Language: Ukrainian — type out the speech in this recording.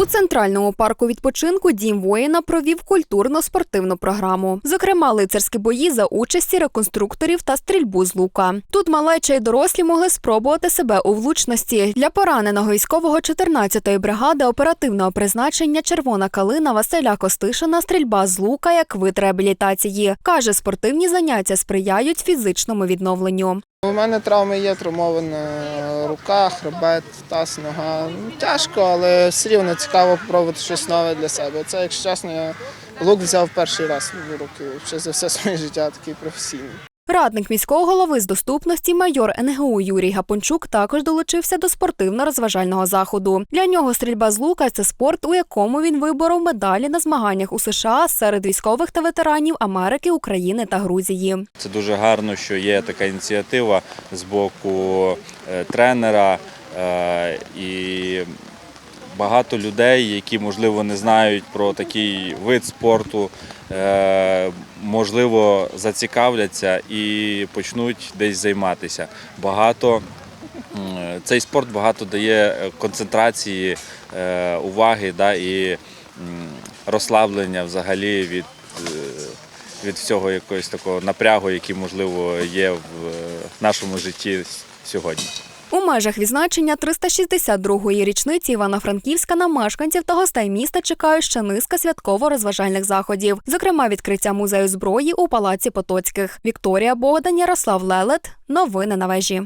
У центральному парку відпочинку Дім воїна провів культурно-спортивну програму. Зокрема, лицарські бої за участі реконструкторів та стрільбу з лука. Тут малеча й дорослі могли спробувати себе у влучності. Для пораненого військового 14-ї бригади оперативного призначення Червона калина Василя Костишина стрільба з лука як вид реабілітації. Каже, спортивні заняття сприяють фізичному відновленню. У мене травми є, травмована рука, хребет, таз, нога. Ну, Тяжко, але все рівно цікаво спробувати щось нове для себе. Це, якщо чесно, я лук взяв перший раз в руки ще за все своє життя, такий професійний. Радник міського голови з доступності майор НГУ Юрій Гапончук також долучився до спортивно-розважального заходу. Для нього стрільба з лука це спорт, у якому він виборов медалі на змаганнях у США серед військових та ветеранів Америки, України та Грузії. Це дуже гарно, що є така ініціатива з боку е, тренера е, і багато людей, які можливо не знають про такий вид спорту, е, можливо, зацікавляться і почнуть десь займатися. Багато цей спорт багато дає концентрації е, уваги да, і розслаблення взагалі від, е, від всього якогось такого напрягу, який можливо є в нашому житті сьогодні. У межах відзначення 362-ї річниці Івано-Франківська на мешканців та гостей міста чекають ще низка святково-розважальних заходів, зокрема відкриття музею зброї у палаці Потоцьких. Вікторія Богдан, Ярослав Лелет. Новини на вежі.